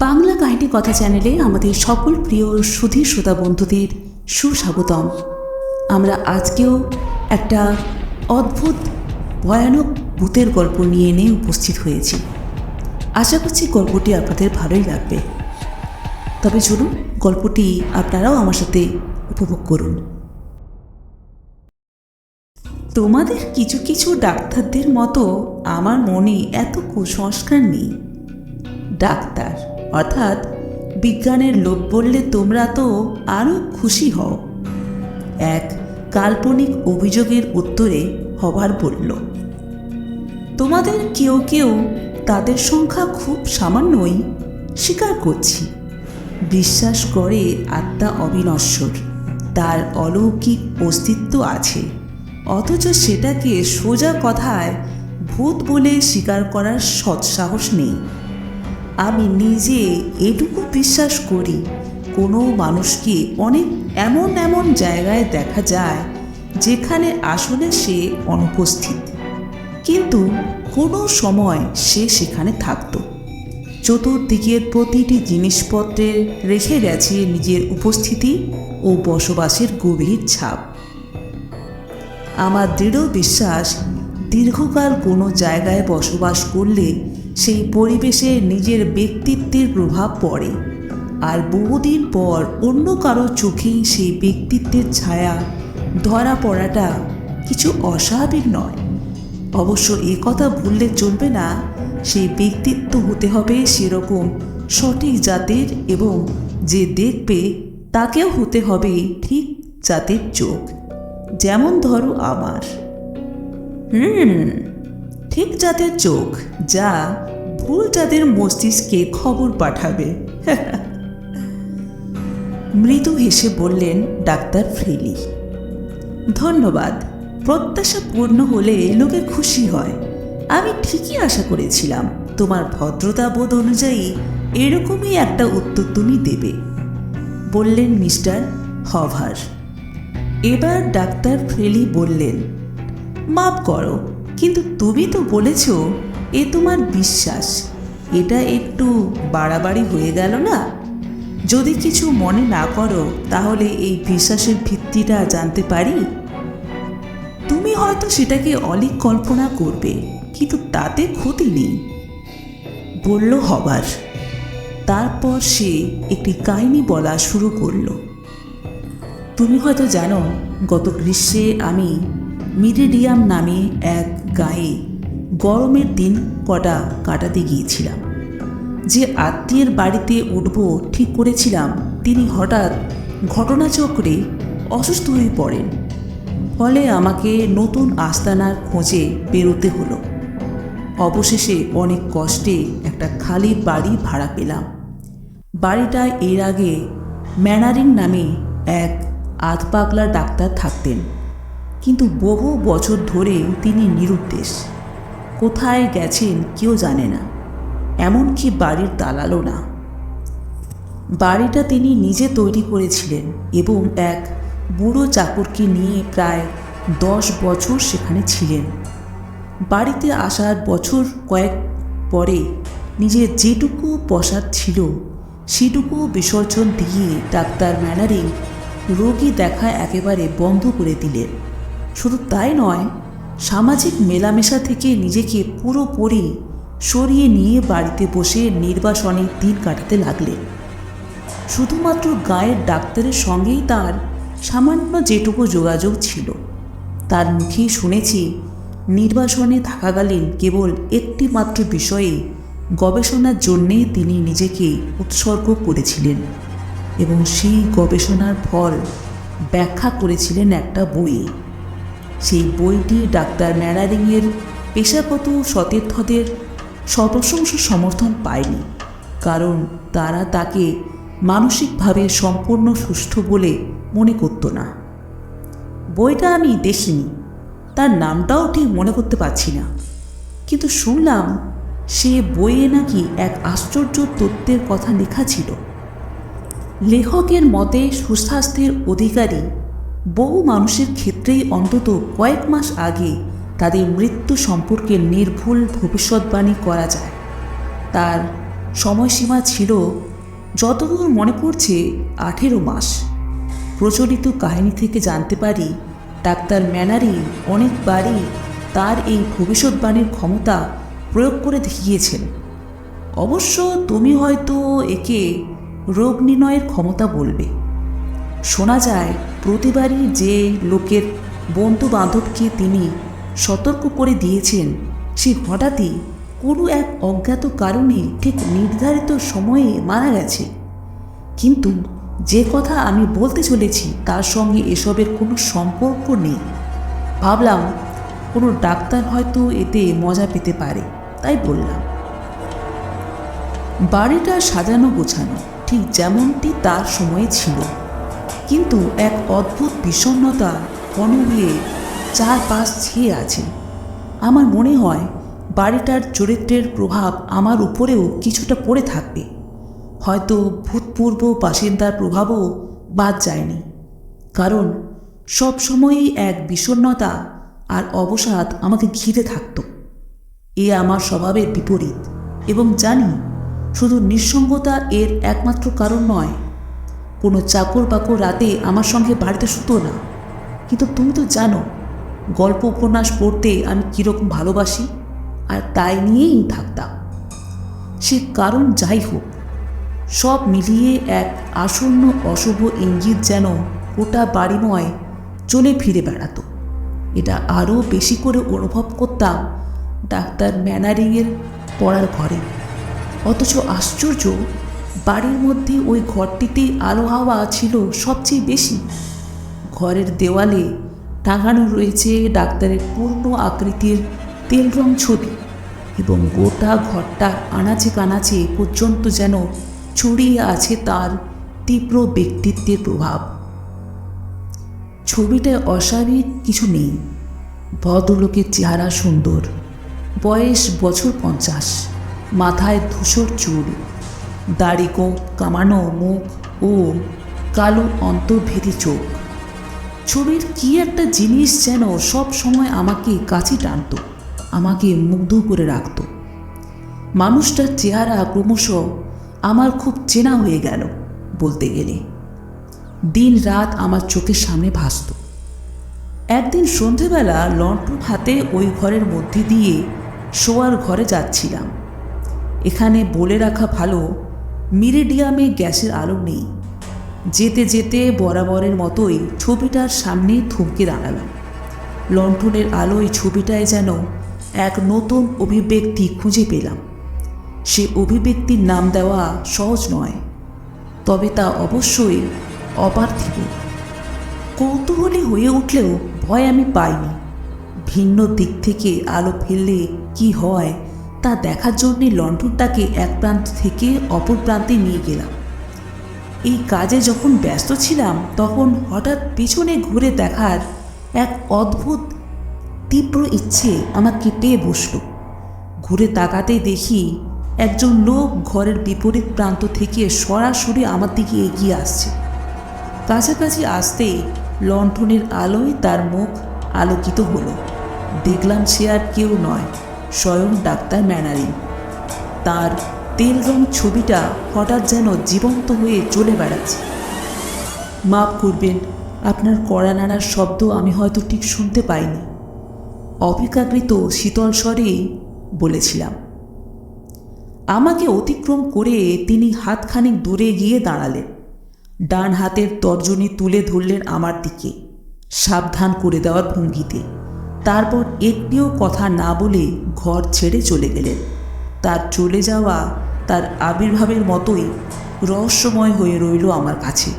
বাংলা কাহিনী কথা চ্যানেলে আমাদের সকল প্রিয় সুধী শ্রোতা বন্ধুদের সুস্বাগতম। আমরা আজকেও একটা অদ্ভুত, ভয়ানক ভূতের গল্প নিয়ে এনে উপস্থিত হয়েছি। আশা করছি গল্পটি আপনাদের ভালোই লাগবে। তবে চলুন, গল্পটি আপনারাও আমার সাথে উপভোগ করুন। তোমাদের কিছু কিছু ডাক্তারদের মতো আমার মনে এত কুসংস্কার নেই। ডাক্তার অর্থাৎ বিজ্ঞানের লোভ বললে তোমরা তো আরও খুশি হও। এক কাল্পনিক অভিযোগের উত্তরে হবার বলল, তোমাদের কেউ কেউ তাদের সংখ্যা খুব সামান্যই স্বীকার করছি। বিশ্বাস করে আত্মা অবিনশ্বর, তার অলৌকিক অস্তিত্ব আছে। অথচ সেটাকে সোজা কথায় ভূত বলে স্বীকার করার সৎসাহস নেই। আমি নিজে এটুকু বিশ্বাস করি, কোনো মানুষকে অনেক এমন এমন জায়গায় দেখা যায় যেখানে আসলে সে অনুপস্থিত। কিন্তু কোনো সময় সে সেখানে থাকতো। চতুর্দিকের প্রতিটি জিনিসপত্রে রেখে গেছে নিজের উপস্থিতি ও বসবাসের গভীর ছাপ। আমার দৃঢ় বিশ্বাস দীর্ঘকাল কোনো জায়গায় বসবাস করলে সেই পরিবেশে নিজের ব্যক্তিত্বের প্রভাব পড়ে। আর বহুদিন পর অন্য কারও চোখেই সেই ব্যক্তিত্বের ছায়া ধরা পড়াটা কিছু অস্বাভাবিক নয়। অবশ্য এ কথা ভুললে চলবে না, সেই ব্যক্তিত্ব হতে হবে সেরকম সঠিক জাতের এবং যে দেখবে তাকেও হতে হবে ঠিক জাতের চোখ। যেমন ধরো আমার। হুম। ঠিক জাতের চোখ, যা ভুল জাতের মস্তিষ্কে খবর পাঠাবে। মৃদু হেসে বললেন, ডাক্তার ফ্রিলি, ধন্যবাদ। প্রত্যাশা পূর্ণ হলে লোকে খুশি হয়। আমি ঠিকই আশা করেছিলাম, তোমার ভদ্রতা বোধ অনুযায়ী এরকমই একটা উত্তর তুমি দেবে। বললেন মিস্টার হভার। এবার ডাক্তার ফ্রেলি বললেন মাফ করো কিন্তু তুমি তো বলেছ, এ তোমার বিশ্বাস। এটা একটু বাড়াবাড়ি হয়ে গেল না? যদি কিছু মনে না করো, তাহলে এই বিশ্বাসের ভিত্তিটা জানতে পারি? তুমি হয়তো সেটাকে অলিক কল্পনা করবে, কিন্তু তাতে ক্ষতি নেই। বলল হবার। তারপর সে একটি কাহিনী বলা শুরু করল। তুমি হয়তো জানো, গত গ্রীষ্মে আমি মিরিডিয়াম নামে এক গায়ে গরমের দিন কটা কাটাতে গিয়েছিলাম। যে আত্মীয়ের বাড়িতে উঠব ঠিক করেছিলাম, তিনি হঠাৎ ঘটনাচক্রে অসুস্থ হয়ে পড়েন। ফলে আমাকে নতুন আস্তানার খোঁজে বেরোতে হলো। অবশেষে অনেক কষ্টে একটা খালি বাড়ি ভাড়া পেলাম। বাড়িটায় এর আগে ম্যানারিং নামে এক আধ পাগলা ডাক্তার থাকতেন। কিন্তু বহু বছর ধরে তিনি নিরুদ্দেশ। কোথায় গেছেন কেউ জানে না, এমনকি বাড়ির দালালও না। বাড়িটা তিনি নিজে তৈরি করেছিলেন এবং এক বুড়ো চাকরকে নিয়ে প্রায় দশ বছর সেখানে ছিলেন। বাড়িতে আসার বছর কয়েক পরে নিজের যেটুকু পসার ছিল, সেটুকু বিসর্জন দিয়ে ডাক্তার ম্যানারিং রোগী দেখা একেবারে বন্ধ করে দিলেন। শুধু তাই নয়, সামাজিক মেলামেশা থেকে নিজেকে পুরোপুরি সরিয়ে নিয়ে বাড়িতে বসে নির্বাসনে দিন কাটাতে লাগলেন শুধুমাত্র গায়ের ডাক্তারের সঙ্গেই তার সামান্য যেটুকু যোগাযোগ ছিল। তার মুখেই শুনেছি, নির্বাসনে থাকাকালীন কেবল একটি মাত্র বিষয়ে গবেষণার জন্যে তিনি নিজেকে উৎসর্গ করেছিলেন এবং সেই গবেষণার ফল ব্যাখ্যা করেছিলেন একটা বইয়ে। সেই বইটি ডাক্তার ম্যানারিংয়ের পেশাগত সতীর্থদের সপ্রশংস সমর্থন পায়নি, কারণ তারা তাকে মানসিকভাবে সম্পূর্ণ সুস্থ বলে মনে করত না। বইটা আমি দেখিনি, তার নামটাও ঠিক মনে করতে পারছি না, কিন্তু শুনলাম সে বইয়ে নাকি এক আশ্চর্য তত্ত্বের কথা লেখা ছিল। লেখকের মতে সুস্বাস্থ্যের অধিকারী বহু মানুষের ক্ষেত্রেই অন্তত কয়েক মাস আগে তাদের মৃত্যু সম্পর্কে নির্ভুল ভবিষ্যৎবাণী করা যায়। তার সময়সীমা ছিল যতদূর মনে পড়ছে আঠেরো মাস। প্রচলিত কাহিনী থেকে জানতে পারি, ডাক্তার ম্যানারি অনেকবারই তার এই ভবিষ্যৎবাণীর ক্ষমতা প্রয়োগ করে দেখিয়েছেন। অবশ্য তুমি হয়তো একে রোগ নির্ণয়ের ক্ষমতা বলবে। শোনা যায়, প্রতিবারই যে লোকের বন্ধু বান্ধবকে তিনি সতর্ক করে দিয়েছেন, সে হঠাৎই কোনো এক অজ্ঞাত কারণে ঠিক নির্ধারিত সময়ে মারা গেছে। কিন্তু যে কথা আমি বলতে চলেছি, তার সঙ্গে এসবের কোনো সম্পর্ক নেই। ভাবলাম, কোনো ডাক্তার হয়তো এতে মজা পেতে পারে, তাই বললাম। বাড়িটা সাজানো গোছানো, ঠিক যেমনটি তার সময়ে ছিল। কিন্তু এক অদ্ভুত বিষণ্ণতা কনবিয়ে চারপাশ ছেয়ে আছে। আমার মনে হয় বাড়িটার চরিত্রের প্রভাব আমার উপরেও কিছুটা পড়ে থাকবে। হয়তো ভূতপূর্ব বাসিন্দার প্রভাবও বাদ যায়নি। কারণ সব সময়ই এক বিষণ্ণতা আর অবসাদ আমাকে ঘিরে থাকতো। এ আমার স্বভাবের বিপরীত এবং জানি শুধু নিঃসঙ্গতা এর একমাত্র কারণ নয় কোনো চাকর বাকর রাতে আমার সঙ্গে বাড়িতে শুতো না। কিন্তু তুমি তো জানো, গল্প উপন্যাস পড়তে আমি কীরকম ভালোবাসি, আর তাই নিয়েই থাকতাম। সে কারণ যাই হোক, সব মিলিয়ে এক আসন্ন অশুভ ইঙ্গিত যেন গোটা বাড়িময় চলে ফিরে বেড়াতো। এটা আরও বেশি করে অনুভব করতাম ডাক্তার ম্যানারিংয়ের পড়ার ঘরে। অথচ আশ্চর্য বাড়ির মধ্যে ওই ঘরটিতে আলো হাওয়া ছিল সবচেয়ে বেশি। ঘরের দেওয়ালে টাঙানো রয়েছে ডাক্তারের পূর্ণ আকৃতির তেল রং ছবি এবং গোটা ঘরটার আনাচে কানাচে পর্যন্ত যেন ছড়িয়ে আছে তার তীব্র ব্যক্তিত্বের প্রভাব। ছবিটায় অস্বাভাবিক কিছু নেই। ভদ্রলোকের চেহারা সুন্দর। বয়স বছর পঞ্চাশ। মাথায় ধূসর চুল। দাড়ি কামানো, মুখ ও কালো অন্তর্ভেদী চোখ। ছবির কি একটা জিনিস যেন সব সময় আমাকে কাছে টানত, আমাকে মুগ্ধ করে রাখত। মানুষটার চেহারা ক্রমশ আমার খুব চেনা হয়ে গেল বলতে গেলে। দিন রাত আমার চোখের সামনে ভাসত। একদিন সন্ধেবেলা লন্ঠন হাতে ওই ঘরের মধ্যে দিয়ে শোয়ার ঘরে যাচ্ছিলাম। এখানে বলে রাখা ভালো মিরিডিয়ামে গ্যাসের আলো নেই। যেতে যেতে বরাবরের মতোই ছবিটার সামনে থমকে দাঁড়ালাম লণ্ঠনের আলোয় ছবিটায় যেন এক নতুন অভিব্যক্তি খুঁজে পেলাম। সে অভিব্যক্তির নাম দেওয়া সহজ নয়, তবে তা অবশ্যই অপার্থিব। কৌতূহলী হয়ে উঠলেও ভয় আমি পাইনি। ভিন্ন দিক থেকে আলো ফেললে কি হয় তা দেখার জন্যে লণ্ঠনটাকে এক প্রান্ত থেকে অপর প্রান্তে নিয়ে গেলাম। এই কাজে যখন ব্যস্ত ছিলাম, তখন হঠাৎ পিছনে ঘুরে দেখার এক অদ্ভুত তীব্র ইচ্ছে আমার কেটে বসল। ঘুরে তাকাতেই দেখি একজন লোক ঘরের বিপরীত প্রান্ত থেকে সরাসরি আমার দিকে এগিয়ে আসছে। কাছাকাছি আসতেই লণ্ঠনের আলোয় তার মুখ আলোকিত হলো। দেখলাম সে আর কেউ নয়। স্বয়ং ডাক্তার ম্যানারিন তার তেল রং ছবিটা হঠাৎ যেন জীবন্ত হয়ে চলে বেড়াচ্ছে। মাফ করবেন, আপনার কড়া নাড়ার শব্দ আমি হয়তো ঠিক শুনতে পাইনি। অপেক্ষাকৃত শীতল স্বরেই বলেছিলাম, আমাকে অতিক্রম করে তিনি হাতখানিক দূরে গিয়ে দাঁড়ালেন। ডান হাতের তর্জনী তুলে ধরলেন আমার দিকে, সাবধান করে দেওয়ার ভঙ্গিতে। তারপর একটিও কথা না বলে ঘর ছেড়ে চলে গেলেন। তার চলে যাওয়া তার আবির্ভাবের মতোই রহস্যময় হয়ে রইল আমার কাছে।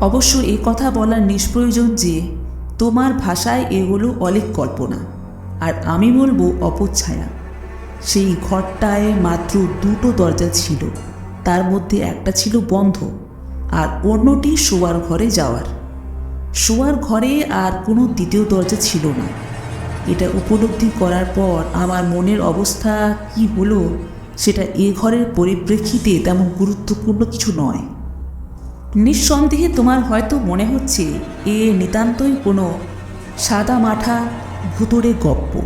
অবশ্য এ কথা বলার নিষ্প্রয়োজন যে, তোমার ভাষায় এ হলো অলেক কল্পনা, আর আমি বলব অপচ্ছায়া সেই ঘরটায় মাত্র দুটো দরজা ছিল, তার মধ্যে একটা ছিল বন্ধ, আর অন্যটি শোয়ার ঘরে যাওয়ার। শোয়ার ঘরে আর কোনো দ্বিতীয় দরজা ছিল না। এটা উপলব্ধি করার পর আমার মনের অবস্থা কি হলো, সেটা এ ঘরের পরিপ্রেক্ষিতে তেমন গুরুত্বপূর্ণ কিছু নয়। নিঃসন্দেহে তোমার হয়তো মনে হচ্ছে এ নিতান্তই কোনো সাদা মাঠা ভুতুরে গপ্প।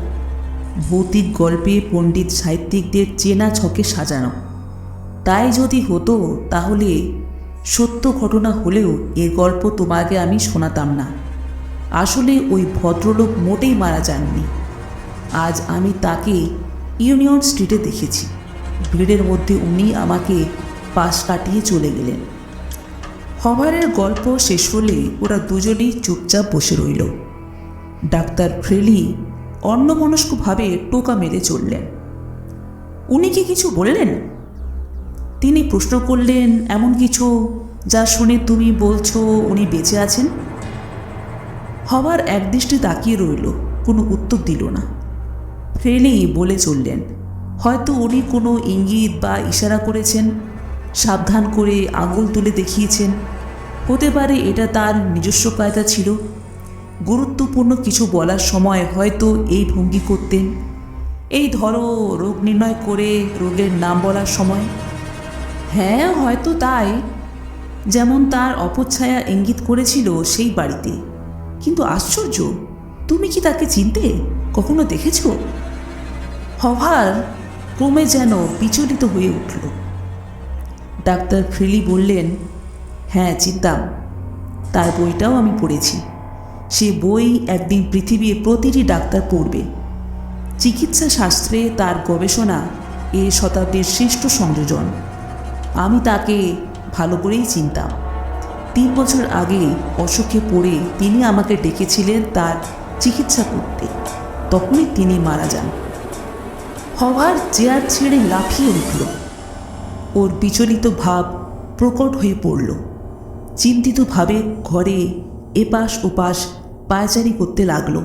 ভৌতিক গল্পে পণ্ডিত সাহিত্যিকদের চেনা ছকে সাজানো। তাই যদি হতো, তাহলে সত্য ঘটনা হলেও এ গল্প তোমাকে আমি শোনাতাম না। আসলে ওই ভদ্রলোক মোটেই মারা যাননি। আজ আমি তাকে ইউনিয়ন স্ট্রিটে দেখেছি। ভিড়ের মধ্যে উনি আমাকে পাশ কাটিয়ে চলে গেলেন। হবারের গল্প শেষ হলে ওরা দুজনেই চুপচাপ বসে রইল। ডাক্তার ফ্রেলি অন্যমনস্কভাবে টোকা মেরে চললেন। উনি কি কিছু বললেন? তিনি প্রশ্ন করলেন, এমন কিছু যা শুনে তুমি বলছো উনি বেঁচে আছেন? হবার একদৃষ্টি তাকিয়ে রইল, কোনো উত্তর দিল না। ফ্রেলি বলে চললেন, হয়তো উনি কোনো ইঙ্গিত বা ইশারা করেছেন, সাবধান করে আঙুল তুলে দেখিয়েছেন। হতে পারে এটা তার নিজস্ব কায়দা ছিল। গুরুত্বপূর্ণ কিছু বলার সময় হয়তো এই ভঙ্গি করতেন। এই ধরো রোগ নির্ণয় করে রোগের নাম বলার সময় হ্যাঁ হয়তো তাই। যেমন তার অপচ্ছায়া ইঙ্গিত করেছিল সেই বাড়িতে। কিন্তু আশ্চর্য, তুমি কি তাকে চিনতে, কখনো দেখেছ? হভার ক্রমে যেন বিচলিত হয়ে উঠল। ডাক্তার ফ্রিলি বললেন হ্যাঁ চিনতাম। তার বইটাও আমি পড়েছি। সে বই একদিন পৃথিবীর প্রতিটি ডাক্তার পড়বে। চিকিৎসা শাস্ত্রে তার গবেষণা এ শতাব্দীর শ্রেষ্ঠ সংযোজন। আমি তাকে ভালো করেই চিনতাম। তিন বছর আগে অসুখে পড়ে তিনি আমাকে ডেকেছিলেন তার চিকিৎসা করতে। তখনই তিনি মারা যান। হওয়ার চেয়ার ছেড়ে লাফিয়ে উঠল। ওর বিচলিত ভাব প্রকট হয়ে পড়ল। চিন্তিতভাবে ঘরে এপাশ ওপাশ পায়চারি করতে লাগল।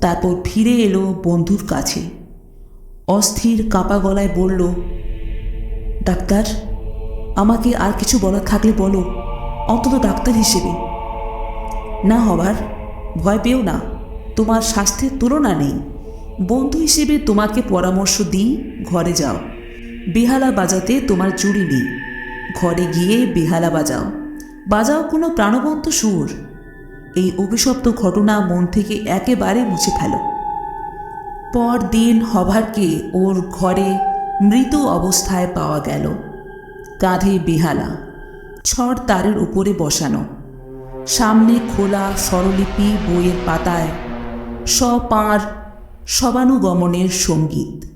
তারপর ফিরে এলো বন্ধুর কাছে। অস্থির কাপা গলায় বলল, ডাক্তার আমাকে আর কিছু বলার থাকলে বলো, অন্তত ডাক্তার হিসেবে। না হবার ভয় পেও না, তোমার স্বাস্থ্যের তুলনা নেই। বন্ধু হিসেবে তোমাকে পরামর্শ দিই, ঘরে যাও। বেহালা বাজাতে তোমার চুরি নেই। ঘরে গিয়ে বেহালা বাজাও। বাজাও কোনো প্রাণবন্ত সুর। এই অভিশপ্ত ঘটনা মন থেকে একেবারে মুছে ফেলো। পরদিন হভারকে ওর ঘরে মৃত অবস্থায় পাওয়া গেল। কাঁধে বেহালা ছড় তারের উপরে বসানো। সামনে খোলা স্বরলিপি বইয়ের পাতায় স্বপাঁর সবানুগমনের সংগীত।